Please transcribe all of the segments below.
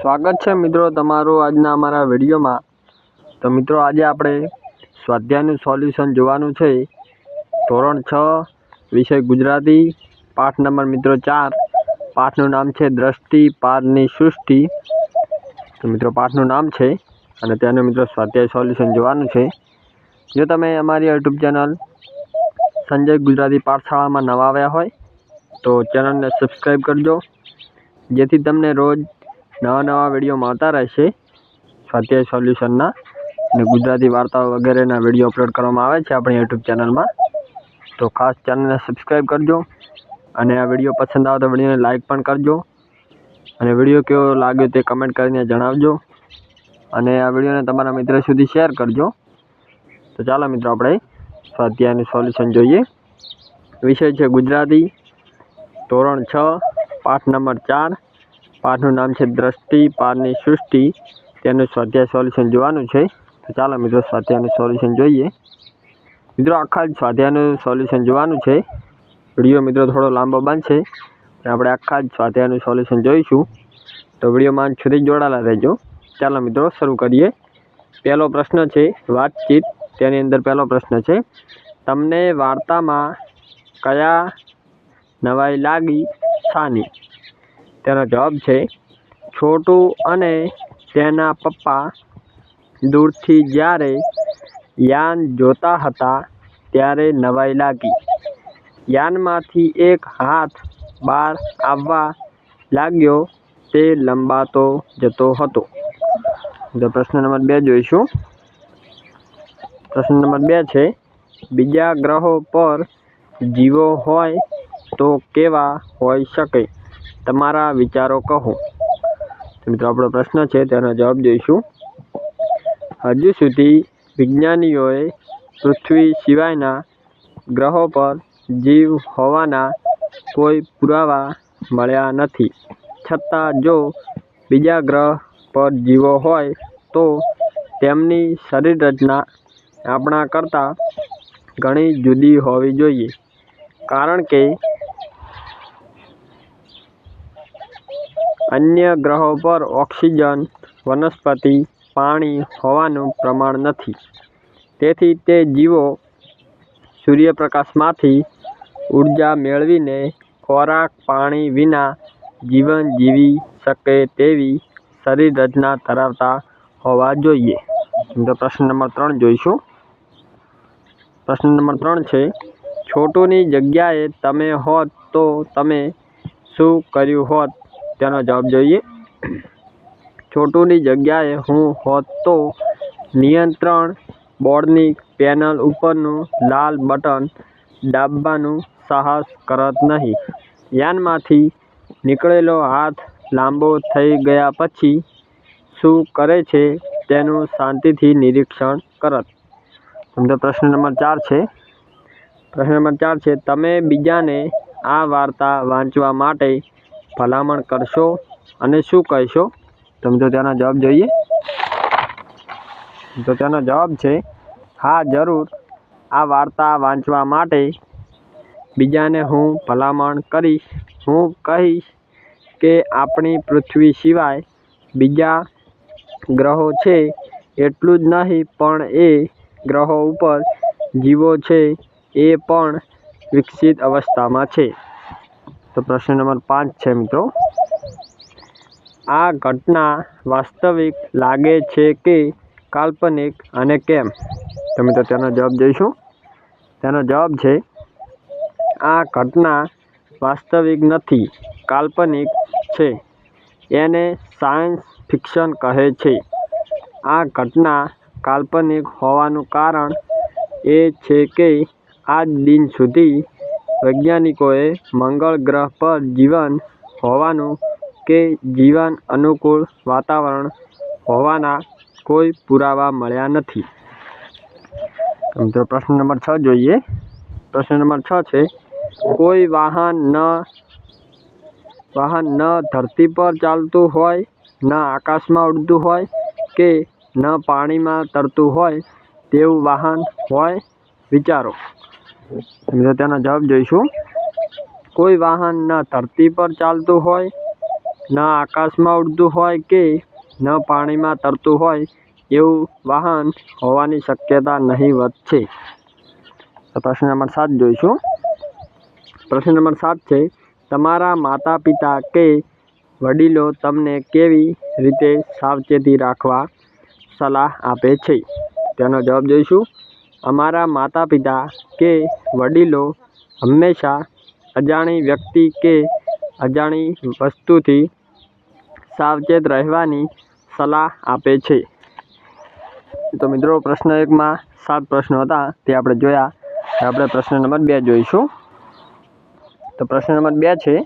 સ્વાગત છે મિત્રો તમારું આજના અમારા વિડીયોમાં. તો મિત્રો આજે આપણે સ્વાધ્યાયનું સોલ્યુશન જોવાનું છે. ધોરણ છ, વિષય ગુજરાતી, પાઠ નંબર મિત્રો ચાર. પાઠનું નામ છે દ્રષ્ટિ, પારની સૃષ્ટિ. તો મિત્રો પાઠનું નામ છે અને તેનું મિત્રો સ્વાધ્યાય સોલ્યુશન જોવાનું છે. જો તમે અમારી યુટ્યુબ ચેનલ સંજય ગુજરાતી પાઠશાળામાં નવા આવ્યા હોય, તો ચેનલને સબસ્ક્રાઈબ કરજો. જેથી તમને રોજ નવા નવા વીડિયો મળતા રહેશે. સ્વાધ્યાય સોલ્યુશનના અને ગુજરાતી વાર્તાઓ વગેરેના વીડિયો અપલોડ કરવામાં આવે છે આપણી યુટ્યુબ ચેનલમાં તો ખાસ ચેનલને સબસ્ક્રાઈબ કરજો અને આ વીડિયો પસંદ આવે તો વિડીયોને લાઇક પણ કરજો. અને વીડિયો કેવો લાગ્યો તે કમેન્ટ કરીને જણાવજો. અને આ વિડીયોને તમારા મિત્ર સુધી શેર કરજો. તો ચાલો મિત્રો આપણે સ્વાધ્યાયનું સોલ્યુશન જોઈએ. વિષય છે ગુજરાતી. ધોરણ છ, પાઠ નંબર ચાર. પાઠનું નામ છે દ્રષ્ટિ પારની સૃષ્ટિ. તેનું સ્વાધ્યાય સોલ્યુશન જોવાનું છે. તો ચાલો મિત્રો સ્વાધ્યાયનું સોલ્યુશન જોઈએ. મિત્રો આખા જ સ્વાધ્યાયનું સોલ્યુશન જોવાનું છે. વીડિયો મિત્રો થોડો લાંબો બનશે. આપણે આખા જ સ્વાધ્યાયનું સોલ્યુશન જોઈશું. તો વિડીયોમાં સુધી જોડાયેલા રહેજો. ચાલો મિત્રો શરૂ કરીએ. પહેલો પ્રશ્ન છે વાતચીત. તેની અંદર પહેલો પ્રશ્ન છે, તમને વાર્તામાં કયા નવાઈ લાગી? શાની? તેનો જવાબ છે, છોટું અને તેના પપ્પા દૂરથી જ્યારે યાન જોતા હતા ત્યારે નવાઈ લાગી. યાનમાંથી એક હાથ બહાર આવવા લાગ્યો, તે લંબાતો જતો હતો. તો પ્રશ્ન નંબર બે જોઈશું. પ્રશ્ન નંબર બે છે, બીજા ગ્રહો પર જીવો હોય તો કેવા હોઈ શકે? તમારા વિચારો કહો. મિત્રો, આપણો પ્રશ્ન છે તેનો જવાબ દઈશું. હજુ સુધી વિજ્ઞાનીઓએ પૃથ્વી સિવાયના ગ્રહો પર જીવ હોવાના કોઈ પુરાવા મળ્યા નથી. છતાં જો બીજા ગ્રહ પર જીવો હોય, તો તેમની શરીર રચના આપણા કરતાં ઘણી જુદી હોવી જોઈએ. કારણ કે અન્ય ગ્રહો પર ઓક્સિજન, વનસ્પતિ, પાણી હોવાનું પ્રમાણ નથી. તેથી તે જીવો સૂર્યપ્રકાશમાંથી ઊર્જા મેળવીને ખોરાક, પાણી વિના જીવન જીવી શકે તેવી શરીર રચના ધરાવતા હોવા જોઈએ. તો પ્રશ્ન નંબર ત્રણ જોઈશું. પ્રશ્ન નંબર ત્રણ છે, છોટુની જગ્યાએ તમે હોત તો તમે શું કર્યું હોત? તેનો જવાબ જોઈએ. છોટુની જગ્યાએ હું હોત તો નિયંત્રણ બોર્ડની પેનલ ઉપરનું લાલ બટન દાબવાનું સાહસ કરત નહીં. યાનમાંથી નીકળેલો હાથ લાંબો થઈ ગયા પછી શું કરે છે તેનું શાંતિથી નિરીક્ષણ કરત. તો પ્રશ્ન નંબર ચાર છે. પ્રશ્ન નંબર ચાર છે, તમે બીજાને આ વાર્તા વાંચવા માટે ભલામણ કરશો અને શું કહેશો? તો મિત્રો તેનો જવાબ જોઈએ. તો તેનો જવાબ છે, હા, જરૂર. આ વાર્તા વાંચવા માટે બીજાને હું ભલામણ કરીશ. હું કહીશ કે આપણી પૃથ્વી સિવાય બીજા ગ્રહો છે એટલું જ નહીં, પણ એ ગ્રહો ઉપર જીવો છે એ પણ વિકસિત અવસ્થામાં છે. તો પ્રશ્ન નંબર પાંચ છે, મિત્રો. આ ઘટના વાસ્તવિક લાગે છે કે કાલ્પનિક અને કેમ? તો મિત્રો, તેનો જવાબ જોઈશું. તેનો જવાબ છે, આ ઘટના વાસ્તવિક નથી, કાલ્પનિક છે. એને સાયન્સ ફિક્શન કહે છે. આ ઘટના કાલ્પનિક હોવાનું કારણ એ છે કે આજ દિન સુધી વૈજ્ઞાનિકોએ મંગળ ગ્રહ પર જીવન હોવાનું કે જીવન અનુકૂળ વાતાવરણ હોવાના કોઈ પુરાવા મળ્યા નથી. તો પ્રશ્ન નંબર છ જોઈએ. પ્રશ્ન નંબર છ છે, કોઈ વાહન ન વાહન ન ધરતી પર ચાલતું હોય, ન આકાશમાં ઉડતું હોય કે ન પાણીમાં તરતું હોય તેવું વાહન હોય? વિચારો. મિત્રો તેનો જવાબ જોઈશું. કોઈ વાહન ન ધરતી પર ચાલતું હોય, ન આકાશમાં ઉડતું હોય કે ન પાણીમાં તરતું હોય એવું વાહન હોવાની શક્યતા નહીવત છે તો પ્રશ્ન નંબર સાત જોઈશું. પ્રશ્ન નંબર સાત છે, તમારા માતા પિતા કે વડીલો તમને કેવી રીતે સાવચેતી રાખવા સલાહ આપે છે? તેનો જવાબ જોઈશું. અમારા માતા પિતા કે વડીલો હંમેશા અજાણી વ્યક્તિ કે અજાણી વસ્તુથી સાવચેત રહેવાની સલાહ આપે છે. તો મિત્રો, પ્રશ્ન એકમાં સાત પ્રશ્નો હતા, તે આપણે જોયા. આપણે પ્રશ્ન નંબર બે જોઈશું. તો પ્રશ્ન નંબર બે છે,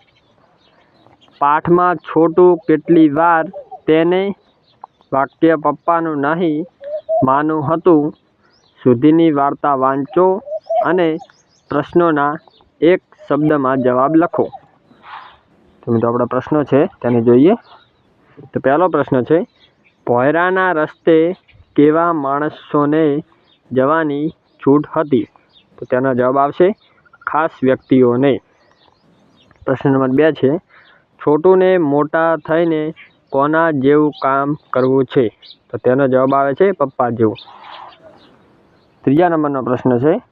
પાઠમાં છોટું કેટલી વાર તેને વાક્ય પપ્પાનું નહીં માનું હતું? સુધીની વાર્તા વાંચો અને પ્રશ્નોના એક શબ્દમાં જવાબ લખો. તો મિત્રો, આપણા પ્રશ્નો છે, તેને જોઈએ. તો પહેલો પ્રશ્ન છે ભોયરાના રસ્તે કેવા માણસોને જવાની છૂટ હતી? તો તેનો જવાબ આવશે, ખાસ વ્યક્તિઓને. પ્રશ્ન નંબર બે છે, છોટુને મોટા થઈને કોના જેવું કામ કરવું છે? તો તેનો જવાબ આવે છે, પપ્પા જેવું. ત્રીજા નંબરનો પ્રશ્ન છે.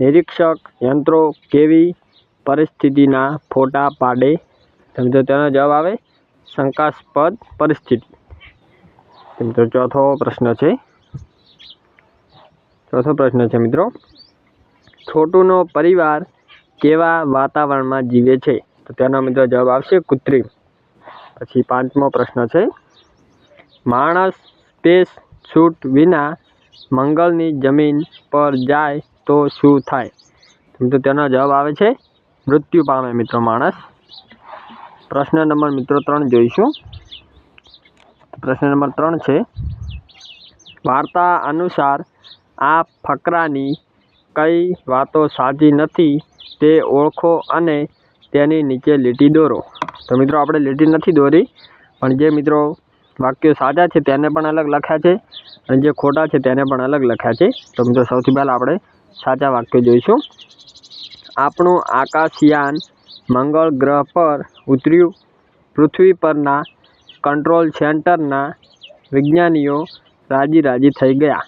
નિરીક્ષક યંત્રો કેવી પરિસ્થિતિના ફોટા પાડે? તો તેનો જવાબ આવે, શંકાસ્પદ પરિસ્થિતિ. મિત્રો ચોથો પ્રશ્ન છે. ચોથો પ્રશ્ન છે મિત્રો. છોટુનો પરિવાર કેવા વાતાવરણમાં જીવે છે? તો તેનો મિત્રો જવાબ આવશે કૃત્રિમ. પછી પાંચમો પ્રશ્ન છે. માણસ, સ્પેસ સૂટ વિના મંગળની જમીન પર જાય તો શું થાય? તો તેનો જવાબ આવે છે, મૃત્યુ પામે મિત્રો માણસ. પ્રશ્ન નંબર મિત્રો ત્રણ જોઈશું. પ્રશ્ન નંબર ત્રણ છે, વાર્તા અનુસાર આ ફકરાની કઈ વાતો સાચી નથી તે ઓળખો અને તેની નીચે લીટી દોરો. તો મિત્રો, આપણે લીટી નથી દોરી, પણ જે મિત્રો વાક્યો સાચા છે તેને પણ અલગ લખ્યા છે અને જે ખોટા છે તેને પણ અલગ લખ્યા છે. તો મિત્રો સૌથી પહેલાં આપણે સાચા વાક્યો જોઈશું. આપણું આકાશયાન મંગળ ગ્રહ પર ઉતર્યું. પૃથ્વી પરના કંટ્રોલ સેન્ટરના વિજ્ઞાનીઓ રાજી રાજી થઈ ગયા.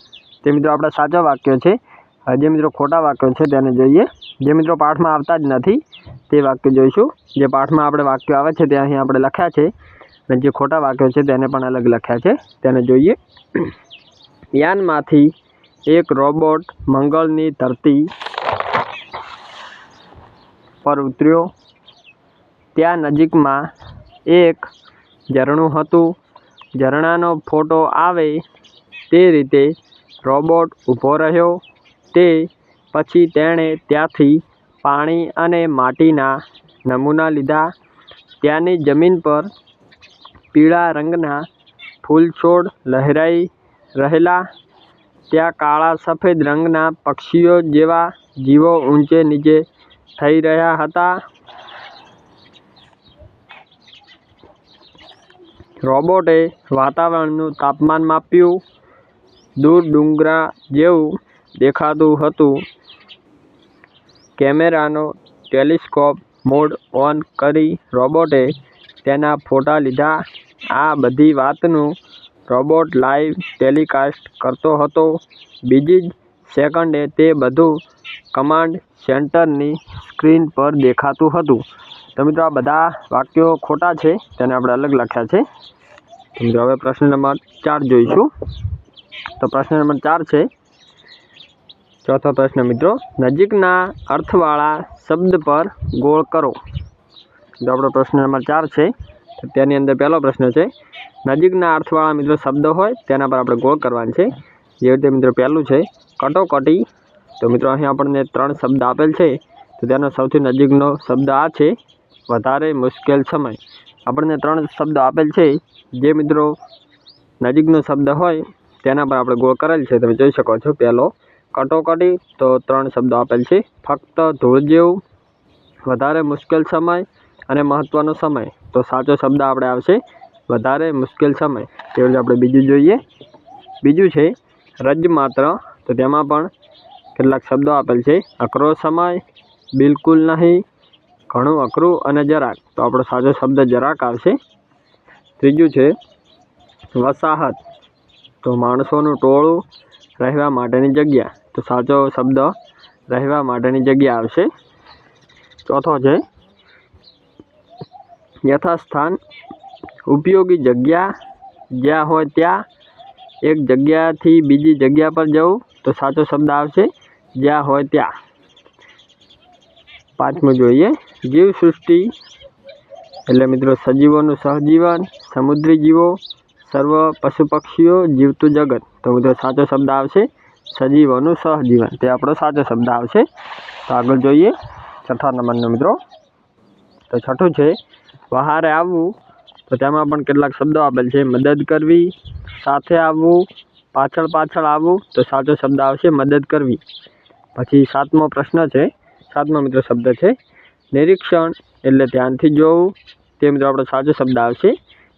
તે મિત્રો આપણા સાચા વાક્યો છે. જે મિત્રો ખોટા વાક્યો છે તેને જોઈએ. જે મિત્રો પાઠમાં આવતા જ નથી તે વાક્ય જોઈશું. જે પાઠમાં આપણે વાક્યો આવે છે તે અહીં આપણે લખ્યા છે. અને જે ખોટા વાક્યો છે તેને પણ અલગ લખ્યા છે. તેને જોઈએ. યાનમાંથી એક રોબોટ મંગળની ધરતી પર ઉતર્યો. ત્યાં નજીકમાં એક ઝરણું હતું. ઝરણાનો ફોટો આવે તે રીતે રોબોટ ઊભો રહ્યો. તે પછી તેણે ત્યાંથી પાણી અને માટીના નમૂના લીધા. ત્યાંની જમીન પર પીળા રંગના ફૂલ છોડ લહેરાઈ રહેલા, ત્યાં કાળા સફેદ રંગના પક્ષીઓ જેવા જીવો ઊંચે નીચે થઈ રહ્યા હતા. રોબોટે વાતાવરણનું તાપમાન માપ્યું. દૂર ડુંગરા જેવું દેખાતું હતું. કેમેરાનો ટેલિસ્કોપ મોડ ઓન કરી રોબોટે તેના ફોટા લીધા. આ બધી વાતનું રોબોટ લાઈવ ટેલિકાસ્ટ કરતો હતો. બીજી જ સેકન્ડે તે બધું કમાન્ડ સેન્ટરની સ્ક્રીન પર દેખાતું હતું. તો મિત્રો આ બધા વાક્યો ખોટા છે, તેને આપણે અલગ લખ્યા છે. તો મિત્રો હવે પ્રશ્ન નંબર ચાર જોઈશું. તો પ્રશ્ન નંબર ચાર છે, ચોથો પ્રશ્ન મિત્રો, નજીકના અર્થવાળા શબ્દ પર ગોળ કરો. તો આપણો પ્રશ્ન નંબર ચાર છે તેની અંદર પહેલો પ્રશ્ન છે, નજીકના અર્થવાળા મિત્રો શબ્દ હોય તેના પર આપણે ગોળ કરવાની છે. જેવી રીતે મિત્રો પહેલું છે, કટોકટી. તો મિત્રો અહીં આપણને ત્રણ શબ્દ આપેલ છે, તો તેનો સૌથી નજીકનો શબ્દ આ છે, વધારે મુશ્કેલ સમય. આપણને ત્રણ શબ્દ આપેલ છે, જે મિત્રો નજીકનો શબ્દ હોય તેના પર આપણે ગોળ કરેલ છે. તમે જોઈ શકો છો પહેલો કટોકટી, તો ત્રણ શબ્દો આપેલ છે. ફક્ત ધૂળ જેવું, વધારે મુશ્કેલ સમય અને મહત્ત્વનો સમય. તો સાચો શબ્દ આપણે આવશે વધારે મુશ્કેલ સમય. તેવું જ આપણે બીજું જોઈએ. બીજું છે રજ માત્ર. તો તેમાં પણ કેટલાક શબ્દો આપેલ છે. અકરો સમય, બિલકુલ નહીં, ઘણું અઘરું અને જરાક. તો આપણો સાચો શબ્દ જરાક આવશે. ત્રીજું છે વસાહત. તો માણસોનું ટોળું રહેવા માટેની જગ્યા. તો સાચો શબ્દ રહેવા માટેની જગ્યા આવશે. ચોથો છે યથાસ્થાન ઉપયોગી જગ્યા જ્યાં હોય ત્યાં એક જગ્યાથી બીજી જગ્યા પર જવું તો સાચો શબ્દ આવશે, જ્યાં હોય ત્યાં. પાંચમું જોઈએ. જીવસૃષ્ટિ એટલે મિત્રો સજીવોનું સહજીવન, સમુદ્રી જીવો, સર્વ પશુ પક્ષીઓ જીવતું જગત. તો મિત્રો સાચો શબ્દ આવશે, સજીવોનું સહજીવન. તે આપણો સાચો શબ્દ આવશે. તો આગળ જોઈએ. છઠ્ઠા નંબરનો મિત્રો. તો છઠ્ઠું છે વહારે આવવું તો તેમાં પણ કેટલાક શબ્દો આપેલ છે. મદદ કરવી, સાથે આવવું, પાછળ પાછળ આવવું, તો સાચો શબ્દ આવશે મદદ કરવી. પછી સાતમો પ્રશ્ન છે. સાતમો મિત્રો શબ્દ છે. નિરીક્ષણ એટલે ધ્યાનથી જોવું, તે મિત્રો આપણો સાચો શબ્દ આવશે.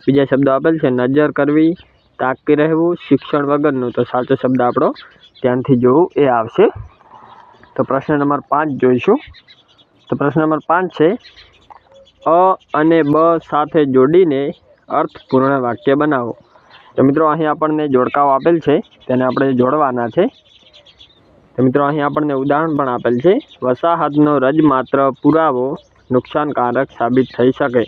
બીજા શબ્દો આપેલ છે, નજર કરવી તાકી રહેવું, શિક્ષણ વગરનું, તો સાચો શબ્દ આપણો ધ્યાનથી જોવું એ આવશે. તો પ્રશ્ન નંબર પાંચ જોઈશું. તો પ્રશ્ન નંબર પાંચ છે અ અને બ સાથે જોડીને અર્થપૂર્ણ વાક્ય બનાવો. તો મિત્રો, અહીં આપણને જોડકાઓ આપેલ છે. તેને આપણે જોડવાના છે. તો મિત્રો, અહીં આપણને ઉદાહરણ પણ આપેલ છે. વસાહતનો રજ માત્ર પુરાવો નુકસાનકારક સાબિત થઈ શકે.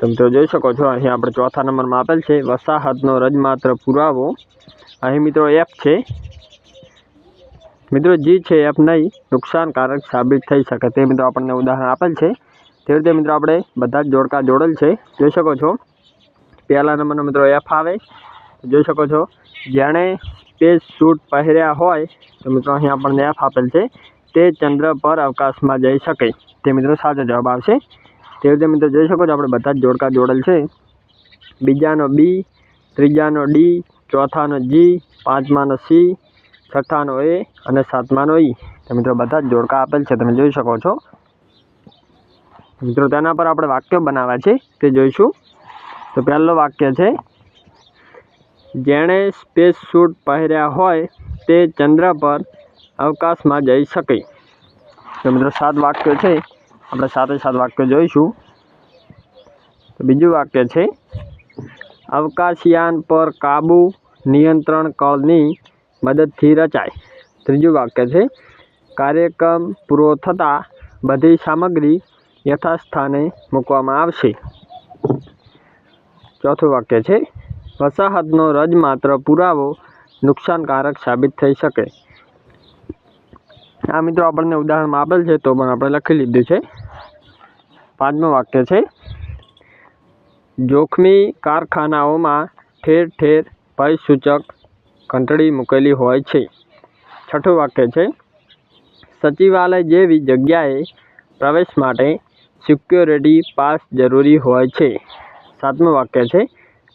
તો મિત્રો, જોઈ શકો છો, અહીં આપણે ચોથા નંબરમાં આપેલ છે. વસાહતનો રજ માત્ર પુરાવો. અહીં મિત્રો એફ છે. મિત્રો જી છે એફ નહીં. નુકસાનકારક સાબિત થઈ શકે. તે મિત્રો આપણને ઉદાહરણ આપેલ છે. તે રીતે મિત્રો આપણે બધા જ જોડકા જોડેલ છે, જોઈ શકો છો. પહેલા નંબરનો મિત્રો એફ આવે. જોઈ શકો છો. જેણે સ્પેસ સૂટ પહેર્યા હોય, તો મિત્રો અહીં આપણને એફ આપેલ છે. તે ચંદ્ર પર અવકાશમાં જઈ શકે. તે મિત્રો સાચો જવાબ આવશે. તે રીતે મિત્રો જોઈ શકો છો આપણે બધા જ જોડકા જોડેલ છે. બીજાનો બી ત્રીજાનો ડી ચોથાનો જી પાંચમાનો સી છઠ્ઠાનો એ અને સાતમાનો ઈ તો મિત્રો બધા જ જોડકા આપેલ છે. તમે જોઈ શકો છો. મિત્રો તેના પર આપણે વાક્ય બનાવ્યા છે, તે જોઈશું. તો પહેલું વાક્ય છે, જેણે સ્પેસ સૂટ પહેર્યા હોય તે ચંદ્ર પર અવકાશમાં જઈ શકે. તો મિત્રો, સાત વાક્યો છે. આપણે સાતે સાત વાક્યો જોઈશું. તો બીજું વાક્ય છે, અવકાશયાન પર કાબુ નિયંત્રણ કળની મદદથી રચાય. ત્રીજું વાક્ય છે, કાર્યક્રમ પૂરો થતાં બધી સામગ્રી યથાસ્થાને મૂકવામાં આવશે. ચોથું વાક્ય છે, વસાહતનો રજ માત્ર પુરાવો નુકસાનકારક સાબિત થઈ શકે. આ મિત્રો આપણને ઉદાહરણમાં આપેલ છે, તો પણ આપણે લખી લીધું છે. પાંચમું વાક્ય છે, જોખમી કારખાનાઓમાં ઠેર ઠેર ભય સૂચક ઘંટડી મૂકેલી હોય છે. છઠ્ઠું વાક્ય છે, સચિવાલય જેવી જગ્યાએ પ્રવેશ માટે સિક્યોરિટી પાસ જરૂરી હોય છે. સાતમું વાક્ય છે,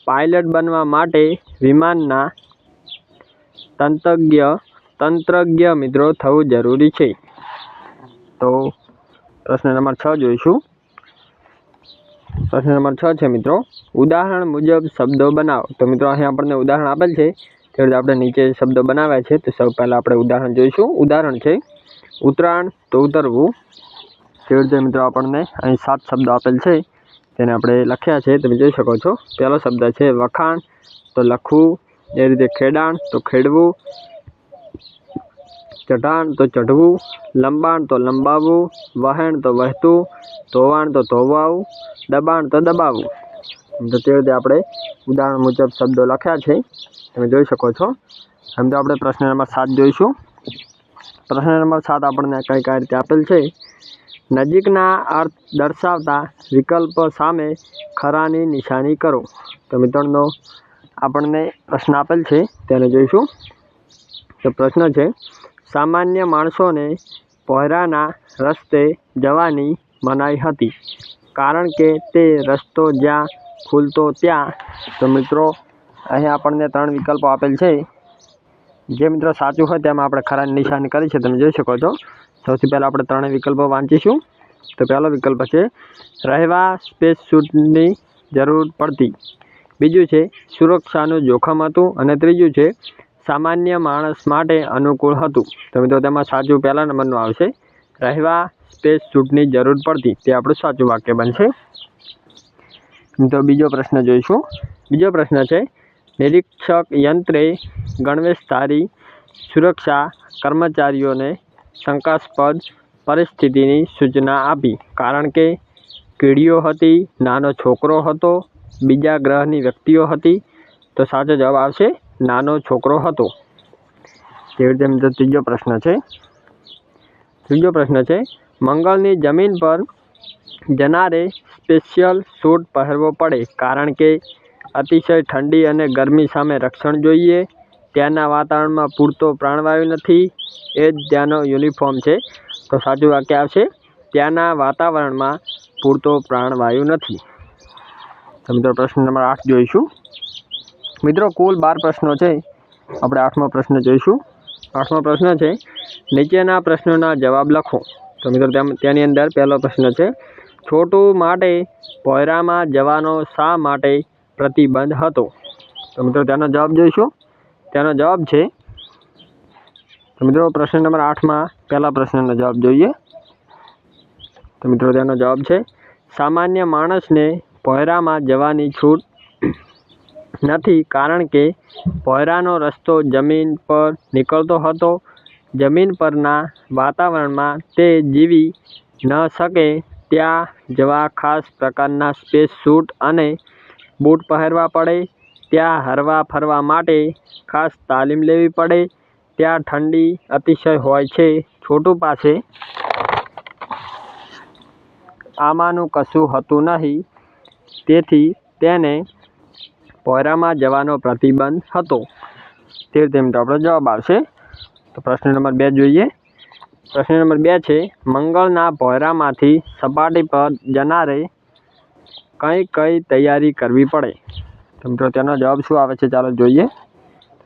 પાયલટ બનવા માટે વિમાનના તંત્રજ્ઞ તંત્રજ્ઞ મિત્રો થવું જરૂરી છે. તો પ્રશ્ન નંબર છ જોઈશું. પ્રશ્ન નંબર છ છે, મિત્રો, ઉદાહરણ મુજબ શબ્દો બનાવો. તો મિત્રો, અહીં આપણને ઉદાહરણ આપેલ છે. તે રીતે આપણે નીચે શબ્દો બનાવ્યા છે, તો સૌ પહેલાં આપણે ઉદાહરણ જોઈશું. ઉદાહરણ છે ઉતરાણ તો ઉતરવું તે રીતે મિત્રો આપણને અહીં સાત શબ્દો આપેલ છે, તેને આપણે લખ્યા છે, તમે જોઈ શકો છો. પહેલો શબ્દ છે વખાણ, તો લખવું, એ રીતે ખેડાણ, તો ખેડવું. ચઢાણ, તો ચઢવું. લંબાણ, તો લંબાવવું. વહેણ, તો વહેતું. ધોવાણ, તો ધોવાવું. દબાણ, તો દબાવવું તો તે રીતે આપણે ઉદાહરણ મુજબ શબ્દો લખ્યા છે, તમે જોઈ શકો છો. એમ તો આપણે પ્રશ્ન નંબર સાત જોઈશું. પ્રશ્ન નંબર સાત આપણને કઈ કઈ રીતે આપેલ છે નજીકના અર્થ દર્શાવતા વિકલ્પ સામે ખરાની નિશાની કરો. તો મિત્રોનો, આપણને પ્રશ્ન આપેલ છે, તેને જોઈશું. તો પ્રશ્ન છે, સામાન્ય માણસોને પહેરાના રસ્તે જવાની મનાઈ હતી. કારણ કે તે રસ્તો જ્યાં ખુલતો ત્યાં. તો મિત્રો, અહીં આપણને ત્રણ વિકલ્પો આપેલ છે. જે મિત્રો સાચું હોય તેમાં આપણે ખરાની નિશાની કરી છે, તમે જોઈ શકો છો. સૌથી પહેલાં આપણે ત્રણેય વિકલ્પો વાંચીશું. તો પહેલો વિકલ્પ છે, રહેવા સ્પેસ સૂટની જરૂર પડતી. બીજું છે, સુરક્ષાનું જોખમ હતું. અને ત્રીજું છે, સામાન્ય માણસ માટે અનુકૂળ હતું. તો મિત્રો, તેમાં સાચું પહેલા નંબરનું આવશે. રહેવા સ્પેસ સૂટની જરૂર પડતી. તે આપણું સાચું વાક્ય બનશે. તો બીજો પ્રશ્ન જોઈશું. બીજો પ્રશ્ન છે, નિરીક્ષક યંત્રે ગણવેશધારી સુરક્ષા કર્મચારીઓને શંકાસ્પદ પરિસ્થિતિની સૂચના આપી. કારણ કે કીડીઓ હતી, નાનો છોકરો હતો, બીજા ગ્રહની વ્યક્તિઓ હતી, તો સાચો જવાબ આવશે, નાનો છોકરો હતો. તેવી રીતે મિત્રો ત્રીજો પ્રશ્ન છે? ત્રીજો પ્રશ્ન છે, મંગળની જમીન પર જનારે સ્પેશિયલ સૂટ પહેરવો પડે, કારણ કે અતિશય ઠંડી અને ગરમી સામે રક્ષણ જોઈએ ત્યાંના વાતાવરણમાં પૂરતો પ્રાણવાયુ નથી, એ જ ત્યાંનો યુનિફોર્મ છે. તો સાચું વાક્ય આવશે, ત્યાંના વાતાવરણમાં પૂરતો પ્રાણવાયુ નથી. તો મિત્રો પ્રશ્ન નંબર આઠ જોઈશું. મિત્રો કુલ બાર પ્રશ્નો છે. આપણે આઠમો પ્રશ્ન જોઈશું. આઠમો પ્રશ્ન છે, નીચેના પ્રશ્નોના જવાબ લખો. તો મિત્રો તેની અંદર પહેલો પ્રશ્ન છે, છોટું માટે પોયરામાં જવાનો શા માટે પ્રતિબંધ હતો? તો મિત્રો તેનો જવાબ જોઈશું. તેનો જવાબ છે, તો મિત્રો પ્રશ્ન નંબર આઠમાં પહેલા પ્રશ્નનો જવાબ જોઈએ. તો મિત્રો તેનો જવાબ છે, સામાન્ય માણસને પોયરામાં જવાની છૂટ નથી કારણ કે પોયરાનો રસ્તો જમીન પર નીકળતો હતો. જમીન પરના વાતાવરણમાં તે જીવી ન શકે ત્યાં જવા ખાસ પ્રકારના સ્પેસ સૂટ અને બૂટ પહેરવા પડે. ત્યાં હરવા ફરવા માટે ખાસ તાલીમ લેવી પડે. ત્યાં ઠંડી અતિશય હોય છે. છોટું પાસે આમાંનું કશું હતું નહીં. તેથી તેને પોયરામાં જવાનો પ્રતિબંધ હતો. તે મિત્રો આપણો જવાબ આવશે. તો પ્રશ્ન નંબર બે જોઈએ. પ્રશ્ન નંબર બે છે, મંગળના પોયરામાંથી સપાટી પર જનારે કઈ કઈ તૈયારી કરવી પડે? તો મિત્રો, તેનો જવાબ શું આવે છે? ચાલો જોઈએ.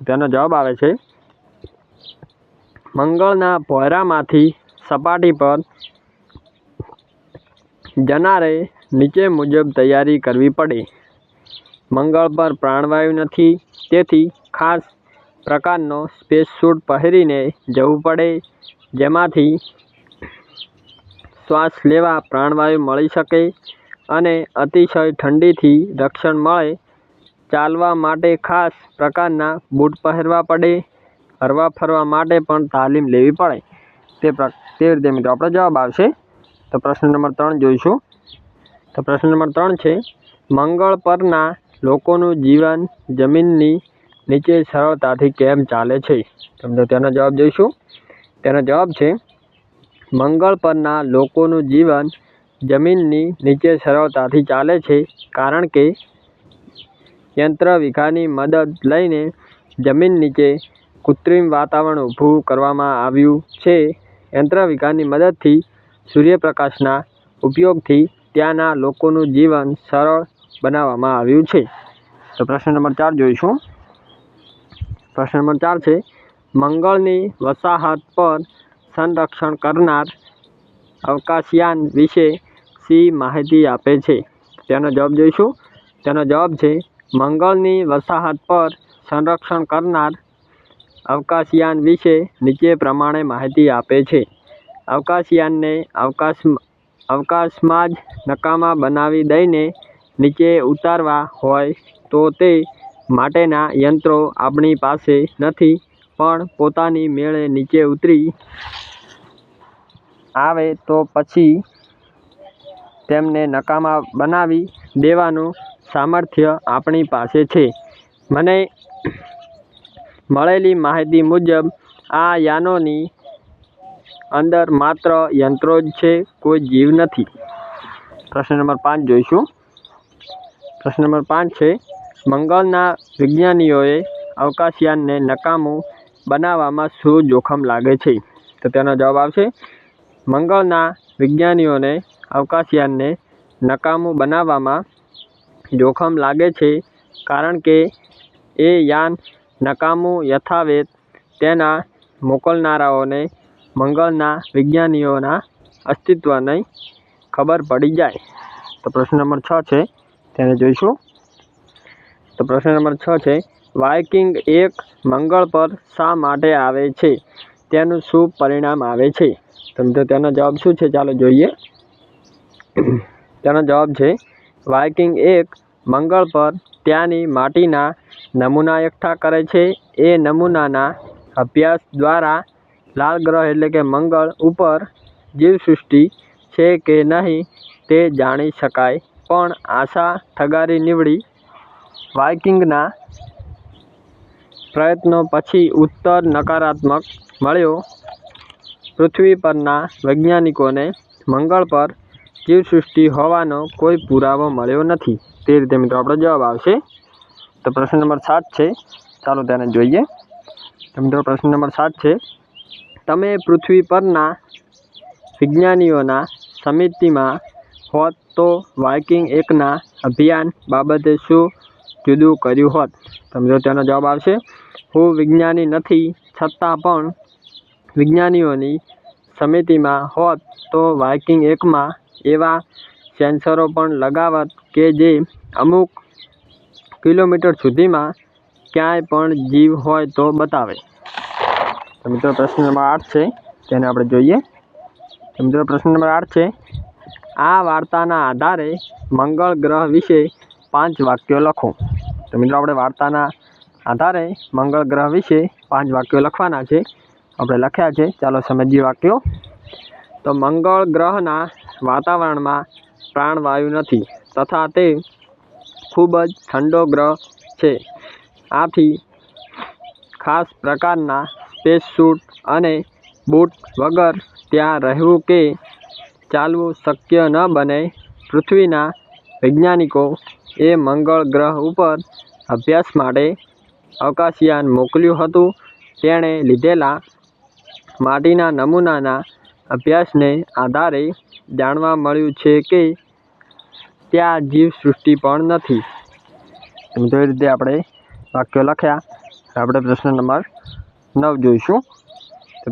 તેનો જવાબ આવે છે, મંગળના પોયરામાંથી સપાટી પર જનારે નીચે મુજબ તૈયારી કરવી પડે. મંગળ પર પ્રાણવાયુ નથી, તેથી ખાસ પ્રકારનો સ્પેસ સૂટ પહેરીને જવું પડે, જેમાંથી શ્વાસ લેવા પ્રાણવાયુ મળી શકે અને અતિશય ઠંડીથી રક્ષણ મળે ચાલવા માટે ખાસ પ્રકારના બૂટ પહેરવા પડે, હરવા ફરવા માટે પણ તાલીમ લેવી પડે. તે તે રીતે મિત્રો આપણો જવાબ આવશે. તો પ્રશ્ન નંબર ત્રણ જોઈશું. તો પ્રશ્ન નંબર ત્રણ છે, મંગળ પરના લોકોનું જીવન જમીનની નીચે સરળતાથી કેમ ચાલે છે? તમને તેનો જવાબ જોઈશું. તેનો જવાબ છે, મંગળ પરના લોકોનું જીવન જમીનની નીચે સરળતાથી ચાલે છે કારણ કે યંત્ર વિઘાની મદદ લઈને જમીન નીચે કૃત્રિમ વાતાવરણ ઊભું કરવામાં આવ્યું છે. યંત્ર વિઘાની મદદથી સૂર્યપ્રકાશના ઉપયોગથી ત્યાંના લોકોનું જીવન સરળ બનાવવામાં આવ્યું છે. તો પ્રશ્ન નંબર ચાર જોઈશું. પ્રશ્ન નંબર ચાર છે, મંગળની વસાહત પર સંરક્ષણ કરનાર અવકાશયાન વિશે સી માહિતી આપે છે? તેનો જવાબ જોઈશું. તેનો જવાબ છે મંગળની વસાહત પર સંરક્ષણ કરનાર અવકાશયાન વિશે નીચે પ્રમાણે માહિતી આપે છે. અવકાશયાનને અવકાશ અવકાશમાં જ નકામા બનાવી દઈને નીચે ઉતારવા હોય તો તે માટેના યંત્રો આપણી પાસે નથી, પણ પોતાની મેળે નીચે ઉતરી આવે તો પછી તેમને નકામા બનાવી દેવાનું સામર્થ્ય આપણી પાસે છે. મને મળેલી માહિતી મુજબ, આ યાનોની અંદર માત્ર યંત્રો જ છે, કોઈ જીવ નથી. પ્રશ્ન નંબર પાંચ જોઈશું. પ્રશ્ન નંબર પાંચ છે, મંગળના વિજ્ઞાનીઓએ અવકાશયાનને નકામું બનાવવામાં શું જોખમ લાગે છે? તો તેનો જવાબ આવશે, મંગળના વિજ્ઞાનીઓને અવકાશયાનને નકામું બનાવવામાં જોખમ લાગે છે કારણ કે એ યાન નકામું યથાવત તેના મોકલનારાઓને મંગળના વિજ્ઞાનીઓના અસ્તિત્વની ખબર પડી જાય. તો પ્રશ્ન નંબર છ છે, તેને જોઈશું. તો પ્રશ્ન નંબર છ છે, વાઇકિંગ એક મંગળ પર શા માટે આવે છે? તેનું શું પરિણામ આવે છે? તો તેનો જવાબ શું છે? ચાલો જોઈએ. તેનો જવાબ છે વાઇકિંગ એક મંગળ પર ત્યાંની માટીના નમૂના એકઠા કરે છે. એ નમૂનાના અભ્યાસ દ્વારા લાલ ગ્રહ એટલે કે મંગળ ઉપર જીવસૃષ્ટિ છે કે નહીં તે જાણી શકાય. પણ આશા ઠગારી નીવડી. વાઇકિંગના પ્રયત્નો પછી ઉત્તર નકારાત્મક મળ્યો. પૃથ્વી પરના વૈજ્ઞાનિકોને મંગળ પર જીવસૃષ્ટિ હોવાનો કોઈ પુરાવો મળ્યો નથી. તે રીતે મિત્રો આપણો જવાબ આવશે. તો પ્રશ્ન નંબર સાત છે. ચાલો તેને જોઈએ. તો મિત્રો પ્રશ્ન નંબર સાત છે. તમે પૃથ્વી પરના વિજ્ઞાનીઓના સમિતિમાં હોત તો વાઇકિંગ એકના અભિયાન બાબતે શું જુદું કર્યું હોત? મિત્રો તેનો જવાબ આવશે. હું વિજ્ઞાની નથી, છતાં પણ વિજ્ઞાનીઓની સમિતિમાં હોત તો વાઇકિંગ એકમાં એવા સેન્સરો પણ લગાવત કે જે અમુક કિલોમીટર સુધીમાં ક્યાંય પણ જીવ હોય તો બતાવે. તો મિત્રો પ્રશ્ન નંબર આઠ છે, તેને આપણે જોઈએ. તો મિત્રો પ્રશ્ન નંબર આઠ છે, આ વાર્તાના આધારે મંગળ ગ્રહ વિશે પાંચ વાક્યો લખો. તો મિત્રો આપણે વાર્તાના આધારે મંગળ ગ્રહ વિશે પાંચ વાક્યો લખવાના છે. આપણે લખ્યા છે, ચાલો સમજીએ વાક્યો. તો મંગળ ગ્રહના વાતાવરણમાં પ્રાણવાયુ નથી તથા તે ખૂબ જ ઠંડો ગ્રહ છે. આથી ખાસ પ્રકારના સ્પેસ સૂટ અને બૂટ વગર ત્યાં રહેવું કે ચાલવું શક્ય ન બને પૃથ્વીના વૈજ્ઞાનિકો એ મંગળ ગ્રહ ઉપર અભ્યાસ માટે અવકાશયાન મોકલ્યું હતું. તેણે લીધેલા માટીના નમૂનાના અભ્યાસને આધારે જાણવા મળ્યું છે કે ત્યાં જીવસૃષ્ટિ પણ નથી. મિત્રો એ રીતે આપણે વાક્યો લખ્યા. આપણે પ્રશ્ન નંબર નવ જોઈશું.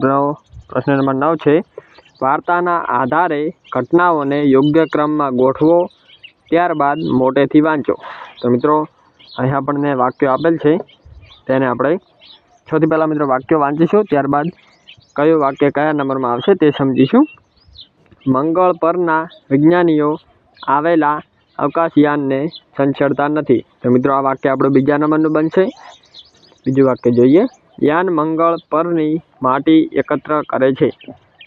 તો પ્રશ્ન નંબર નવ છે, વાર્તાના આધારે ઘટનાઓને યોગ્ય ક્રમમાં ગોઠવો, ત્યારબાદ મોટેથી વાંચો. તો મિત્રો, અહીં આપણને વાક્યો આપેલ છે. તેને આપણે સૌથી પહેલાં મિત્રો વાક્યો વાંચીશું, ત્યારબાદ કયું વાક્ય કયા નંબરમાં આવશે તે સમજીશું. મંગળ પરના વિજ્ઞાનીઓ આવેલા અવકાશયાનને સંચળતા નથી. તો મિત્રો, આ વાક્ય આપણું બીજા નંબરનું બનશે. બીજું વાક્ય જોઈએ. યાન મંગળ પરની માટી એકત્ર કરે છે.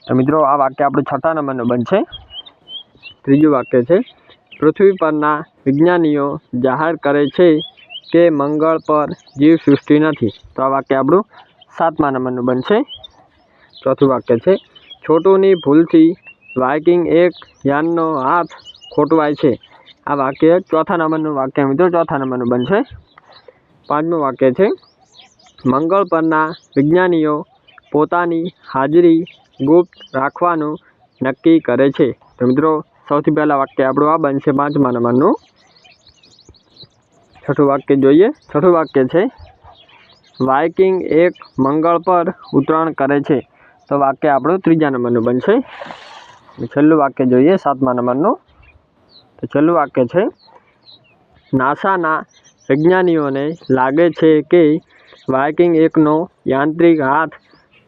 તો મિત્રો, આ વાક્ય આપણું છઠ્ઠા નંબરનું બનશે. ત્રીજું વાક્ય છે, પૃથ્વી પરના વિજ્ઞાનીઓ જાહેર કરે છે કે મંગળ પર જીવસૃષ્ટિ નથી. તો આ વાક્ય આપણું સાતમા નંબરનું બનશે. ચોથું વાક્ય છે, છોટુની ભૂલથી વાઇકિંગ એક યાનનો હાથ ખોટવાય છે. આ વાક્ય ચોથા નંબરનું વાક્ય મિત્રો. ચોથા નંબરનું બનશે. પાંચમું વાક્ય છે, મંગળ પરના વિજ્ઞાનીઓ પોતાની હાજરી ગુપ્ત રાખવાનું નક્કી કરે છે. તો મિત્રો, સૌથી પહેલાં વાક્ય આપણું આ બનશે પાંચમા નંબરનું. છઠ્ઠું વાક્ય જોઈએ. છઠ્ઠું વાક્ય છે, વાઇકિંગ એક મંગળ પર ઉતરાણ કરે છે. તો વાક્ય આપણું ત્રીજા નંબરનું બનશે. છેલ્લું વાક્ય જોઈએ, સાતમા નંબરનું. તો છેલ્લું વાક્ય છે, નાસાના વિજ્ઞાનીઓને લાગે છે કે વાઇકિંગ એકનો યાંત્રિક હાથ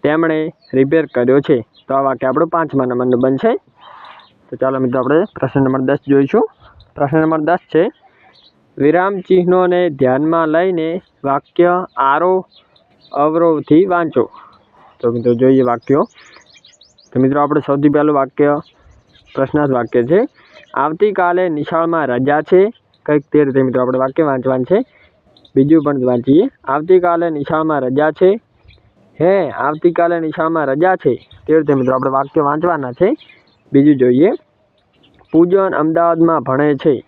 તેમણે રિપેર કર્યો છે. તો આ વાક્ય આપણું પાંચમા નંબરનું બનશે. તો ચાલો મિત્રો, આપણે પ્રશ્ન નંબર દસ જોઈશું. પ્રશ્ન નંબર દસ છે, વિરામ ચિહ્નોને ધ્યાનમાં લઈને વાક્ય આરો અવરોહથી વાંચો. તો મિત્રો, જોઈએ વાક્યો. તો મિત્રો આપણે સૌથી પહેલું વાક્ય, પ્રશ્નાર્થ વાક્ય છે. આવતીકાલે નિશાળમાં રજા છે. કંઈક તે રીતે મિત્રો આપણે વાક્ય વાંચવાનું છે. બીજું પણ વાંચીએ. આવતીકાલે નિશાળમાં રજા છે. હે, આવતીકાલે નિશાળમાં રજા છે. તે રીતે મિત્રો આપણે વાક્ય વાંચવાના છે. બીજું જોઈએ. પૂજન અમદાવાદમાં ભણે છે.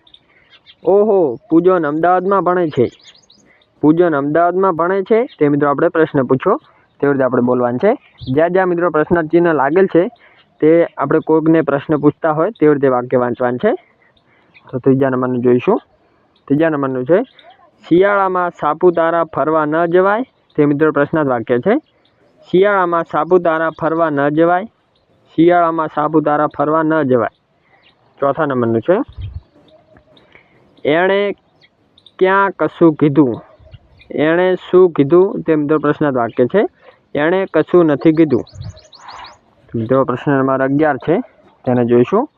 ઓહો, પૂજન અમદાવાદમાં ભણે છે. પૂજન અમદાવાદમાં ભણે છે. તે મિત્રો આપણે પ્રશ્ન પૂછો. તેવી રીતે આપણે બોલવાનું છે. જ્યાં જ્યાં મિત્રો પ્રશ્ન ચિહ્ન લાગેલ છે, તે આપણે કોઈકને પ્રશ્ન પૂછતા હોય, તેવી રીતે વાક્ય વાંચવાનું છે. તો ત્રીજા નંબરનું જોઈશું. ત્રીજા નંબરનું છે, શિયાળામાં સાપુતારા ફરવા ન જવાય, તે મિત્રો પ્રશ્નાર્થ વાક્ય છે. શિયાળામાં સાપુતારા ફરવા ન જવાય, શિયાળામાં સાપુતારા ફરવા ન જવાય. ચોથા નંબરનું છે, એણે ક્યાં કશું કીધું? એણે શું કીધું? તે મિત્રો પ્રશ્નાર્થ વાક્ય છે. એણે કશું નથી કીધું. મિત્રો પ્રશ્ન નંબર અગિયાર છે, તેને જોઈશું.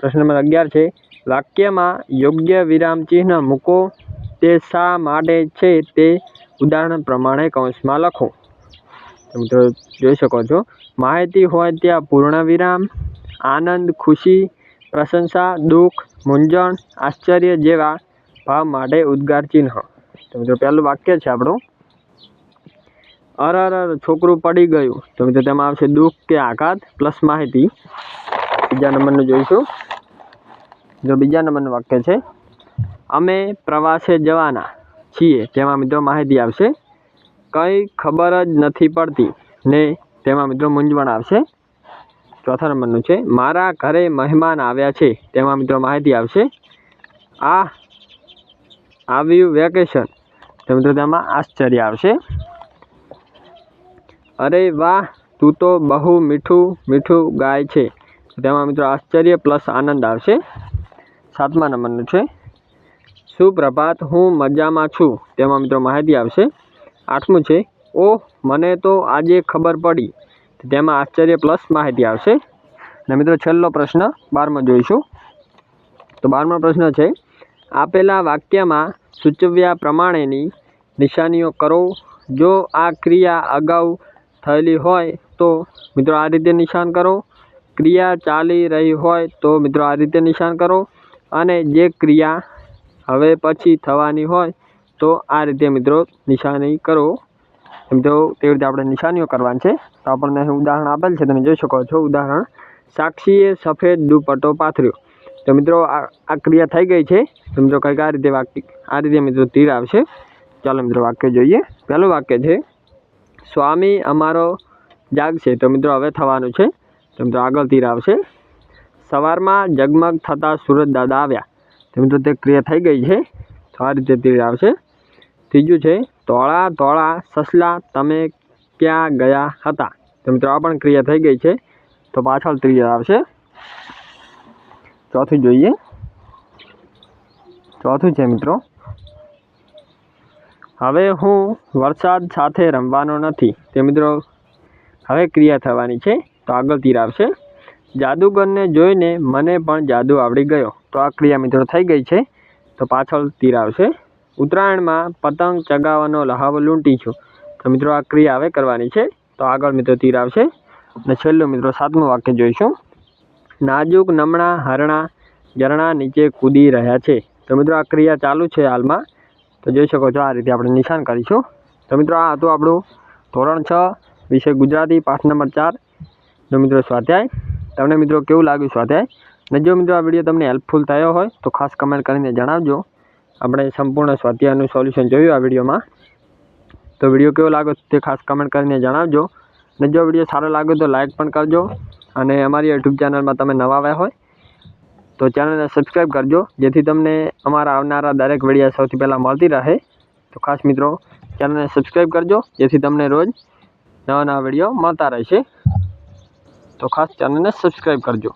પ્રશ્ન નંબર અગિયાર છે, વાક્યમાં યોગ્ય વિરામ ચિહ્ન મૂકો, તે શા માટે છે તે ઉદાહરણ પ્રમાણે કૌંસમાં લખો. મિત્રો જોઈ શકો છો, માહિતી હોય ત્યાં પૂર્ણ વિરામ, આનંદ, ખુશી, પ્રશંસા, દુઃખ, મૂંઝવણ, આશ્ચર્ય જેવા ભાવ માટે ઉદ્ગાર ચિહ્ન. તો મિત્રો, પહેલું વાક્ય છે આપણું. અર અર અર, છોકરું પડી ગયું. તો મિત્રો, તેમાં આવશે દુઃખ કે આઘાત પ્લસ માહિતી. બીજા નંબરનું જોઈશું. જો બીજા નંબરનું વાક્ય છે, અમે પ્રવાસે જવાના છીએ. તેમાં મિત્રો માહિતી આવશે, કંઈ ખબર જ નથી પડતી. ને તેમાં મિત્રો મૂંઝવણ આવશે. ચોથા નંબરનું છે, મારા ઘરે મહેમાન આવ્યા છે. તેમાં મિત્રો માહિતી આવશે, આ આવ્યું વેકેશન. તો મિત્રો તેમાં આશ્ચર્ય આવશે. અરે વાહ, તું તો બહુ મીઠું મીઠું ગાય છે. તેમાં મિત્રો આશ્ચર્ય પ્લસ આનંદ આવશે. સાતમા નંબરનું છે. સુપ્રભાત, હું મજામાં છું. તેમાં મિત્રો માહિતી આવશે. આઠમું છે, ઓહ, મને તો આજે ખબર પડી. તેમાં આશ્ચર્ય પ્લસ માહિતી આવશે. અને મિત્રો છેલ્લો પ્રશ્ન, બારમો જોઈશું. તો બારમો પ્રશ્ન છે, આપેલા વાક્યમાં સૂચવ્યા પ્રમાણેની નિશાનીઓ કરો. જો આ ક્રિયા અગાઉ થયેલી હોય તો મિત્રો આ રીતે નિશાન કરો. ક્રિયા ચાલી રહી હોય તો મિત્રો આ રીતે નિશાન કરો. અને જે ક્રિયા હવે પછી થવાની હોય તો આ રીતે મિત્રો નિશાની કરો. મિત્રો તેવી રીતે આપણે નિશાનીઓ કરવાની છે. તો આપણને ઉદાહરણ આપેલ છે. તમે જોઈ શકો છો ઉદાહરણ. સાક્ષીએ સફેદ દુપટ્ટો પાથર્યો. તો મિત્રો આ ક્રિયા થઈ ગઈ છે. તો મિત્રો કંઈક આ રીતે વાક્ય, આ રીતે મિત્રો તીર આવશે. ચાલો મિત્રો વાક્ય જોઈએ. પહેલું વાક્ય છે સ્વામી, અમારો જાગશે તો મિત્રો, હવે થવાનું છે. તો મિત્રો, આગળ તીર આવશે. સવારમાં જગમગ થતા સુરત દાદા આવ્યા. તો મિત્રો, તે ક્રિયા થઈ ગઈ છે. તો આ રીતે તીર આવશે. ત્રીજું છે ધોળા ધોળા સસલા, તમે ક્યાં ગયા હતા? તો મિત્રો, આ પણ ક્રિયા થઈ ગઈ છે. તો પાછળ ત્રીજા આવશે. ચોથું જોઈએ. ચોથું છે, મિત્રો. હવે હું વરસાદ સાથે રમવાનો નથી. તે મિત્રો, હવે ક્રિયા થવાની છે. તો આગળ તીર આવશે. જાદુગરને જોઈને મને પણ જાદુ આવડી ગયો. તો આ ક્રિયા મિત્રો થઈ ગઈ છે. તો પાછળ તીર આવશે. ઉત્તરાયણમાં પતંગ ચગાવવાનો લહાવો લૂંટી છું. તો મિત્રો, આ ક્રિયા હવે કરવાની છે. તો આગળ મિત્રો તીર આવશે. અને છેલ્લું મિત્રો, સાતમું વાક્ય જોઈશું. નાજુક, નમણા, હરણા, ઝરણા નીચે કૂદી રહ્યા છે. તો મિત્રો, આ ક્રિયા ચાલુ છે હાલમાં. તો જોઈ શકો છો આ રીતે આપણે નિશાન કરીશું. તો મિત્રો, આ હતું આપણું ધોરણ છ, વિષય ગુજરાતી, પાઠ નંબર ચાર. જો મિત્રો, સ્વાધ્યાય. તમને મિત્રો કેવું લાગ્યું સ્વાધ્યાય? ને જો મિત્રો, આ વીડિયો તમને હેલ્પફુલ થયો હોય, તો ખાસ કમેન્ટ કરીને જણાવજો. આપણે સંપૂર્ણ સ્વાધ્યાયનું સોલ્યુશન જોયું આ વિડીયોમાં. તો વીડિયો કેવો લાગ્યો તે ખાસ કમેન્ટ કરીને જણાવજો. ને જો વીડિયો સારો લાગ્યો તો લાઇક પણ કરજો. અને અમારી યુટ્યુબ ચેનલમાં તમે નવા આવ્યા હોય તો ચેનલને સબસ્ક્રાઈબ કરજો, જેથી તમને અમારા આવનારા દરેક વિડીયા સૌથી પહેલાં મળતી રહે. તો ખાસ મિત્રો ચેનલને સબસ્ક્રાઈબ કરજો, જેથી તમને રોજ નવા નવા વીડિયો મળતા રહેશે. તો ખાસ ચેનલને સબસ્ક્રાઈબ કરજો.